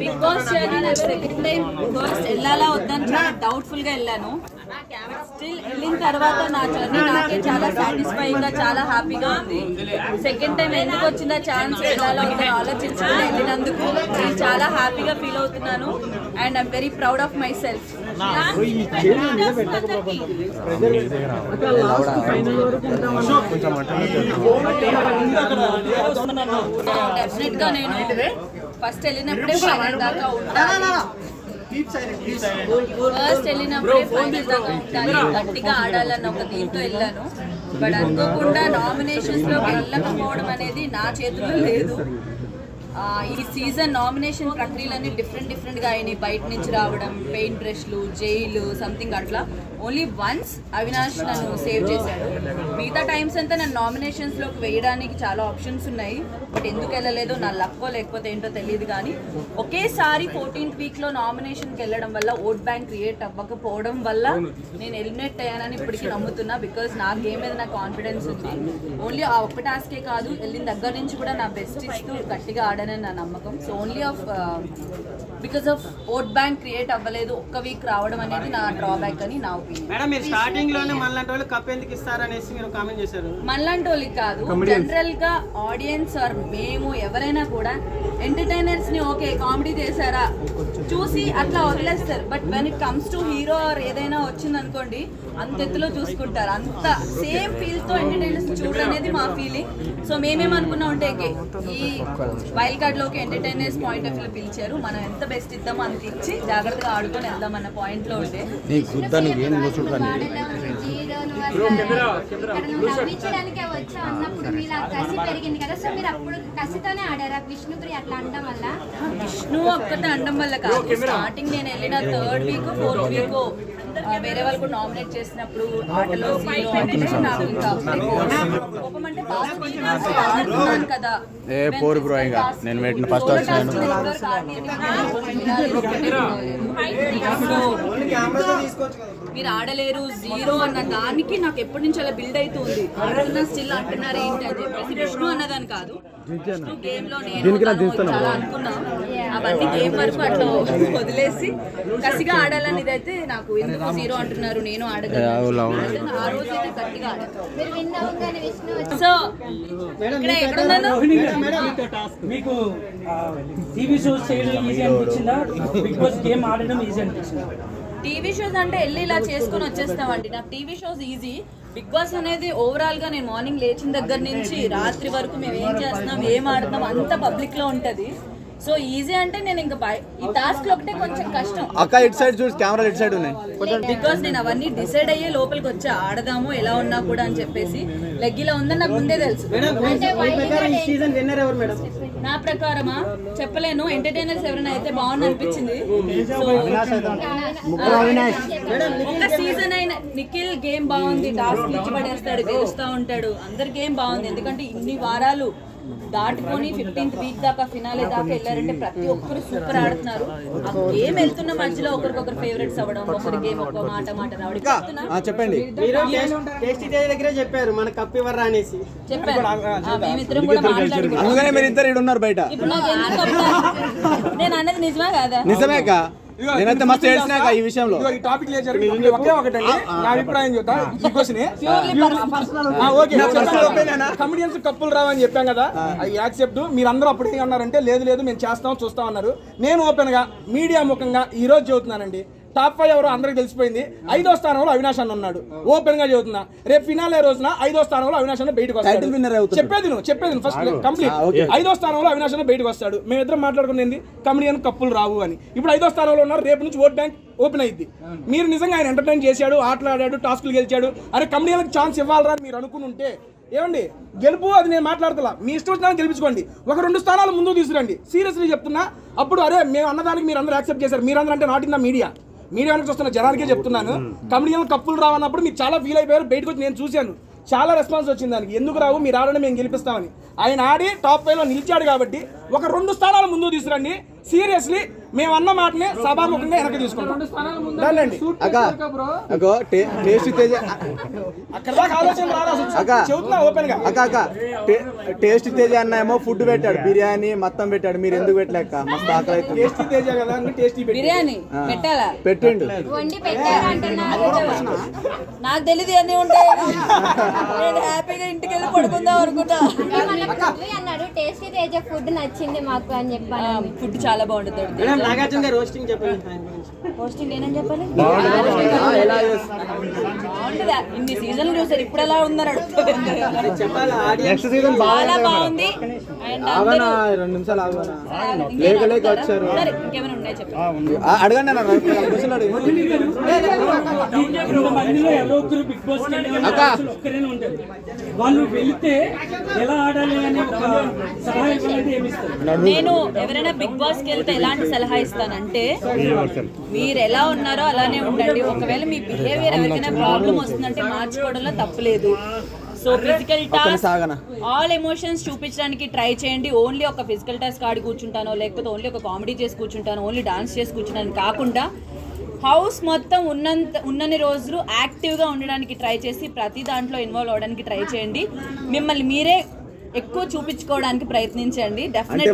Bigg Boss journey second time first వెళ్ళాలా వద్దని చాలా డౌట్ఫుల్గా వెళ్ళాను. స్టిల్ వెళ్ళిన తర్వాత నా జర్నీ నాకే చాలా సాటిస్ఫైయింగ్గా చాలా హ్యాపీగా ఉంది. సెకండ్ టైం ఎందుకు వచ్చిందా ఛాన్స్ వెళ్ళాలా వద్దని ఆలోచించుకుని వెళ్ళినందుకు నేను చాలా హ్యాపీగా ఫీల్ అవుతున్నాను and I'm very proud of myself డెఫినెట్గా నేను ఫస్ట్ వెళ్ళినప్పుడే ఫైనల్ దాకా ఉంటాను ఫస్ట్ వెళ్ళినప్పుడే ఫైనల్ దాకా ఉంటాను గట్టిగా ఆడాలన్న ఒక దీంతో వెళ్ళాను. బట్ అనుకోకుండా నామినేషన్స్లో వెళ్ళకపోవడం అనేది నా చేతిలో లేదు. ఈ సీజన్ నామినేషన్ ప్రక్రియలన్నీ డిఫరెంట్ డిఫరెంట్గా అయినాయి. బయట నుంచి రావడం పెయింట్ బ్రష్లు జైలు సంథింగ్ అట్లా. ఓన్లీ వన్స్ అవినాష్ నన్ను సేవ్ చేశాడు. మిగతా టైమ్స్ అంతా నన్ను నామినేషన్స్లోకి వేయడానికి చాలా ఆప్షన్స్ ఉన్నాయి. బట్ ఎందుకు వెళ్ళలేదో నా లక్కో లేకపోతే ఏంటో తెలియదు కానీ ఒకేసారి ఫోర్టీన్త్ వీక్లో నామినేషన్కి వెళ్ళడం వల్ల ఓట్ బ్యాంక్ క్రియేట్ అవ్వకపోవడం వల్ల నేను ఎలిమినేట్ అయ్యానని ఇప్పటికీ నమ్ముతున్నా బికాస్ నా గేమ్ మీద నాకు కాన్ఫిడెన్స్ ఉంది. ఓన్లీ ఆ ఒక్క టాస్కే కాదు వెళ్ళిన దగ్గర నుంచి కూడా నా బెస్ట్ ఇస్తూ గట్టిగా ఆడానని నా నమ్మకం. So only of because of vote bank create అవ్వలేదు ఒక్క వీక్ రావడం అనేది నా డ్రాబ్యాక్ అని నా ఒపీనియన్ మేడం మీరు స్టార్టింగ్లోనే మనలాంటి వాళ్ళు కప్ ఎందుకు ఇస్తారనేసి మీరు కామెంట్ చేశారు? మనలాంటి వాళ్ళకి కాదు జనరల్గా ఆడియన్స్ ఆర్ మేము ఎవరైనా కూడా ఎంటర్టైనర్స్ని ఓకే కామెడీ చేశారా? చూసి అట్లా వదిలేస్తారు. But when it comes to hero or ఏదైనా వచ్చింది అనుకోండి అంత ఎత్తులో చూసుకుంటారు. అంత సేమ్ ఫీల్తో ఎంటర్టైనర్స్ చూడడం అనేది మా ఫీలింగ్ సో మేమేమనుకున్నాం అంటే "Okay, ఈ వైల్డ్ కార్డ్లోకి ఎంటర్టైనర్స్ పాయింట్ ఆఫ్ వ్యూ పిలిచారు. మనం ఎంత బెస్ట్ ఇద్దామో అంత ఇచ్చి జాగ్రత్తగా ఆడుకొని వెళ్దాం అన్న పాయింట్లో ఉండే. నీకు గుద్ద నీకేం కూర్చుంటాను నవ్వించడానికే వచ్చా అన్నప్పుడు మీరు ఆ కసి పెరిగింది కదా. సో మీరు అప్పుడు కసితోనే ఆడారా? విష్ణుప్రియ అట్లా అనడం వల్ల? విష్ణు ఒక్కటే అనడం వల్ల కాదు. స్టార్టింగ్ నేను వెళ్ళిన థర్డ్ వీక్ ఫోర్త్ వీక్ వేరే వాళ్ళు కూడా నామినేట్ చేసినప్పుడు ఆటలో zero అంటే నాకు ఇంకా కోపం అంటే బాగా కదా. ఏ పోరు బ్రో ఇంకా. నేను పెట్టిన ఫస్ట్ వచ్చినాను మీరు ఆడలేరు జీరో అన్న దానికి నాకు ఎప్పటి నుంచి అలా బిల్డ్ అవుతుంది. ఆడుతున్నా స్టిల్ అంటున్నారు ఏంటి అని చెప్పేసి విష్ణు అన్నదాని కాదు. విష్ణు గేమ్లో నేను చాలా అనుకున్నాం. అవన్నీ గేమ్ వరకు అట్లా వదిలేసి కసిగా ఆడాలని ఇదైతే నాకు ఎందుకు జీరో అంటున్నారు నేను ఆడగలను ఆ రోజు అయితే గట్టిగా ఆడాను. సో ఇక్కడ ఎక్కడున్నాను మీకు టీవీ షోస్ చేయడం ఈజీ అనిపించిందా? బిగ్ బాస్ గేమ్ ఆడడం ఈజీ అనిపించిందా? టీవీ షోస్ అంటే వెళ్ళి ఇలా చేసుకొని వచ్చేస్తామండి. నాకు TV shows easy Bigg Boss అనేది ఓవరాల్గా నేను మార్నింగ్ లేచిన దగ్గర నుంచి రాత్రి వరకు మేము ఏం చేస్తున్నాం ఏం ఆడుతున్నాం అంత పబ్లిక్లో ఉంటది. సో ఈజీ అంటే నేను ఇంకా ఈ టాస్క్ ఒకటే కొంచెం కష్టం. అక్క ఇటు సైడ్ చూసి కెమెరా ఇటు సైడ్ ఉన్నాయి. బికాస్ నేను అవన్నీ డిసైడ్ అయ్యే లోపలికి వచ్చా ఆడదాము ఎలా ఉన్నా కూడా అని చెప్పేసి లెగ్ ఇలా ఉందని నాకు ముందే తెలుసు. అంటే వైల్డ్ కార్డ్ ఈ సీజన్ విన్నర్ ఎవరు మేడం నా ప్రకారమా? చెప్పలేను. ఎంటర్టైనర్స్ ఎవరైనా అయితే బాగుంది అనిపించింది. సో ఒక సీజన్ అయిన నిఖిల్ గేమ్ బాగుంది టాస్క్ ఇచ్చి పడేస్తాడు గెలుస్తా ఉంటాడు. అందరి గేమ్ బాగుంది. ఎందుకంటే ఇన్ని వారాలు దాటుకొని ఫిఫ్టీన్త్ వీక్ దాకా ఫినాలే దాకా వెళ్ళారంటే ప్రతి ఒక్కరు సూపర్ ఆడుతున్నారు. ఆ గేమ్ వెళ్తున్న మధ్యలో ఒకరికొకరు ఫేవరెట్స్ అవ్వడం ఒకరి గేమ్ ఒక మాట మాట రావడం. చెప్పండి. దగ్గరే చెప్పారు మన కప్ ఇవ్వరా అనేసి. చెప్పాను ఆ, మేమిద్దరం కూడా మాట్లాడుకున్నాం. అందుకనే మీరు ఇద్దరు ఇటు ఉన్నారు బయట నేను అన్నది నిజమా కాదా? నిజమే నేనైతే మస్తు ఏడ్చినాక ఈ విషయంలో. ఈ టాపిక్ లేదు జరిగింది. ఒకే ఒకటండి. నా అభిప్రాయం చెప్తా. ఈ క్వశ్చన్ కమిడియన్స్ కప్పులు రావని చెప్పాం కదా. అది యాక్సెప్ట్. మీరందరూ అప్పుడు ఏం అన్నారంటే లేదు లేదు మేము చేస్తాం చూస్తాం అన్నారు. నేను ఓపెన్గా మీడియా ముఖంగా ఈ రోజు చెబుతున్నానండి. టాప్ ఫైవ్ ఎవరో అందరికి తెలిసిపోయింది. ఐదో స్థానంలో అవినాష్ అన్న ఉన్నాడు. ఓపెన్గా చెబుతున్నా రేపు ఫినాలే రోజున ఐదో స్థానంలో అవినాష్ అన్న బయటకు వస్తాడు. చెప్పేది నువ్వు చెప్పేది ఫస్ట్ కంప్లీట్ ఐదో స్థానంలో అవినాష్ అన్న బయటకు వస్తాడు. మేము ఇద్దరం మాట్లాడుకునేది కమిడియన్ కప్పులు రావు అని. ఇప్పుడు ఐదో స్థానంలో ఉన్నారు. రేపు నుంచి ఓట్ బ్యాంక్ ఓపెన్ అయింది మీరు నిజంగా ఆయన ఎంటర్టైన్ చేశాడు ఆటలు ఆడాడు టాస్కులు గెలిచాడు. అరే కమిడియన్కి ఛాన్స్ ఇవ్వాలరా అని మీరు అనుకుని ఉంటే ఏమండి? గెలుపు అది నేను మాట్లాడుతున్నా మీ ఇష్టం వచ్చినా గెలిపించుకోండి. ఒక రెండు స్థానాలు ముందు తీసుకురండి. సీరియస్లీ చెప్తున్నా. అప్పుడు అరే మేము అన్నదానికి మీరు అందరూ యాక్సెప్ట్ చేశారు. మీరందరూ అంటే not in the media media నుంచి వస్తున్న జనానికే చెప్తున్నాను. కమిడియన్ కప్పులు రావన్నప్పుడు మీరు చాలా ఫీల్ అయిపోయారు. బయటకు వచ్చి నేను చూశాను. చాలా రెస్పాన్స్ వచ్చింది దానికి. ఎందుకు రావు? మీరు ఆడని మేము గెలిపిస్తామని. ఆయన ఆడి టాప్ ఫైవ్లో నిలిచాడు కాబట్టి ఒక రెండు స్థానాలు ముందు తీసుకురండి. సీరియస్లీ మేము అన్న మాటని సభాముఖంగా వెనక్కి తీసుకుంటాం. అగో టేస్ట్ తేజ. అక్కడ దాకా ఆలోచన రాదు అసలు? అక్క. చెబుతున్నా ఓపెన్గా అక్క అక్క టే- టేస్ట్ తేజ అన్న ఏమో ఫుడ్ పెట్టాడు బిర్యానీ మొత్తం పెట్టాడు మీరు ఎందుకు పెట్టలేక మస్తు ఆకలి అవుతుంది టేస్టీ తేజ కదా అన్ని టేస్టీ పెట్టి బిర్యానీ ఆ. పెట్టాలా? పెట్టిండు. వండి పెట్టారు అంటున్నారు నాకు తెలియదు అన్నీ ఉంటాయి. నేను హ్యాపీగా ఇంటికి వెళ్ళి పడుకుందాం అనుకుంటా. అన్నాడు టేస్టీ తేజ ఫుడ్ నచ్చింది మాకు అని చెప్పాను ఫుడ్ చాలా బాగుంటుంది నాగార్జున గారు రోస్టింగ్ చెప్పండి పోస్టింగ్ చెప్పాలి? బాగుంటుందా ఇన్ని సీజన్లు చూసారు ఇప్పుడు ఎలా ఉందని అడుగుతుంది చెప్పాలి ఆడియన్స్ నెక్స్ట్ సీజన్ చాలా బాగుంది అండ్ ఆగనా అందరూ రెండు నిమిషాలు ఆగనా? ఇంకేం లేక లేక అడుగుతారా? వచ్చారు. సరే ఇంకేమైనా ఉన్నాయి చెప్పండి? ఆ, అడగండి అన్న రెండు నిమిషాలు అడుగు ఇంత మందిలో ఎవరో ఒకరు బిగ్ బాస్కి వెళ్ళే వాళ్ళు అక్క. అసలు ఒక్కరేనే ఉంటారు వాళ్ళు వెళ్తే ఎలా ఆడాలి అనే ఒక సలహా ఇవ్వాలంటే ఏమి ఇస్తారు నేను ఎవరైనా బిగ్ బాస్కి వెళ్తే ఎలాంటి సలహా ఇస్తానంటే మీరు ఎలా ఉన్నారో అలానే ఉండండి. ఒకవేళ మీ బిహేవియర్ ఎవరికైనా ప్రాబ్లం వస్తుందంటే మార్చుకోవడంలో తప్పలేదు so physical task all emotions చూపించడానికి ట్రై చేయండి. ఓన్లీ ఒక ఫిజికల్ టాస్క్ ఆడి కూర్చుంటానో లేకపోతే ఓన్లీ ఒక కామెడీ చేసి కూర్చుంటాను ఓన్లీ డాన్స్ చేసి కూర్చుంటాను కాకుండా హౌస్ మొత్తం ఉన్నంత ఉన్నన్ని రోజులు యాక్టివ్గా ఉండడానికి ట్రై చేసి ప్రతి దాంట్లో ఇన్వాల్వ్ అవ్వడానికి ట్రై చేయండి. మిమ్మల్ని మీరే ఎక్కువ చూపించుకోవడానికి ప్రయత్నించండి. డెఫినెట్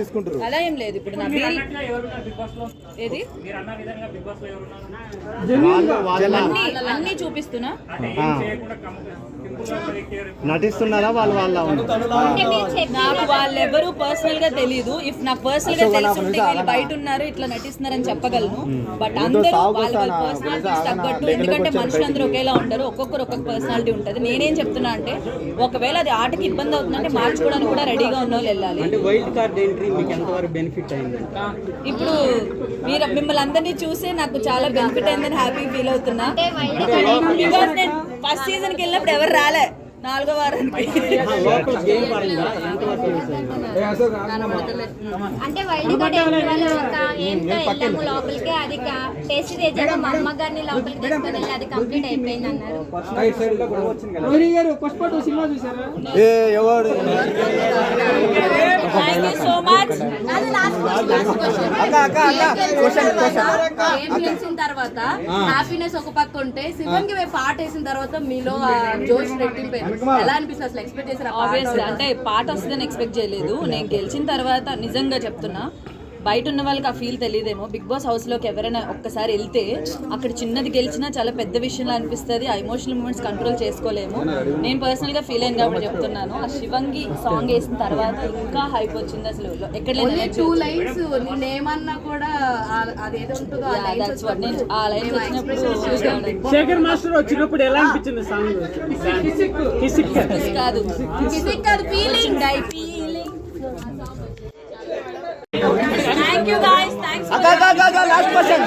తీసుకుంటారు. అలా ఏం లేదు. ఇప్పుడు నా ఏది? అన్ని చూపిస్తున్నా. నటిస్తున్నారా వాళ్ళు వాళ్ళ నాకు వాళ్ళెవరూ పర్సనల్గా తెలియదు ఇఫ్ నాకు పర్సనల్గా తెలుసుంటే వీళ్ళు బయట ఉన్నారు ఇట్లా నటిస్తున్నారని చెప్పగలను. బట్ అందరూ వాళ్ళ వాళ్ళ పర్సనాలిటీస్ తగ్గట్టు ఎందుకంటే మనుషులందరూ ఒకేలా ఉండరు ఒక్కొక్కరు ఒక్కొక్క పర్సనాలిటీ ఉంటుంది. నేనేం చెప్తున్నా అంటే ఒకవేళ అది ఆటకి ఇబ్బంది అవుతుందంటే మార్చుకోవడానికి కూడా రెడీగా ఉన్న వాళ్ళు వెళ్ళాలి. అంటే వైల్డ్ కార్డ్ ఎంట్రీ మీకు ఎంతవరకు బెనిఫిట్ అయింది ఇప్పుడు మీరు మిమ్మల్ని అందరినీ చూసే నాకు చాలా బెనిఫిట్ అయిందని హ్యాపీ ఫీల్ అవుతున్నా. బికాస్ నేను ఫస్ట్ సీజన్కి వెళ్ళినప్పుడు ఎవరు రాలే. నాలుగో వారానికి అంటే వైల్డ్ కార్డ్ వెళ్ళాము లోపలికి. అది టేస్టీ తేజ మా అమ్మ గారిని లోపలికి తీసుకొని వెళ్ళి అది కంప్లీట్ అయిపోయింది అన్నారు. థ్యాంక్ యూ సో మచ్ గెలిచిన తర్వాత? హ్యాపీనెస్ ఒక పక్క ఉంటే శివన్కి పాట వేసిన తర్వాత మీలో ఆ జోష్ రెట్టింపోయింది ఎలా అనిపిస్తుంది అసలు ఎక్స్పెక్ట్ చేసిన ఆబ్వియస్లీ అంటే పాట వస్తుందని ఎక్స్పెక్ట్ చేయలేదు. నేను గెలిచిన తర్వాత నిజంగా చెప్తున్నా. బయట ఉన్న వాళ్ళకి ఆ ఫీల్ తెలియదేమో బిగ్ బాస్ హౌస్లోకి ఎవరైనా ఒక్కసారి వెళ్తే అక్కడ చిన్నది గెలిచినా చాలా పెద్ద విషయంలో అనిపిస్తుంది. ఆ ఎమోషనల్ మూమెంట్స్ కంట్రోల్ చేసుకోలేము. నేను పర్సనల్గా ఫీల్ అయింది కాబట్టి చెప్తున్నాను. ఆ శివంగి సాంగ్ వేసిన తర్వాత ఇంకా హైప్ వచ్చింది అసలు. ఎక్కడ టూ. లైన్స్ నేనేమన్నా కూడా ఆ- అదేదో ఉంటుందో లైన్స్ వచ్చినప్పుడు శేఖర్ మాస్టర్ వచ్చినప్పుడు ఎలా అనిపించింది సాంగ్ కాదు. కిసిక్ కాదు ఫీలింగ్ আগা আগা আগা লাস্ট পার্সেন্ট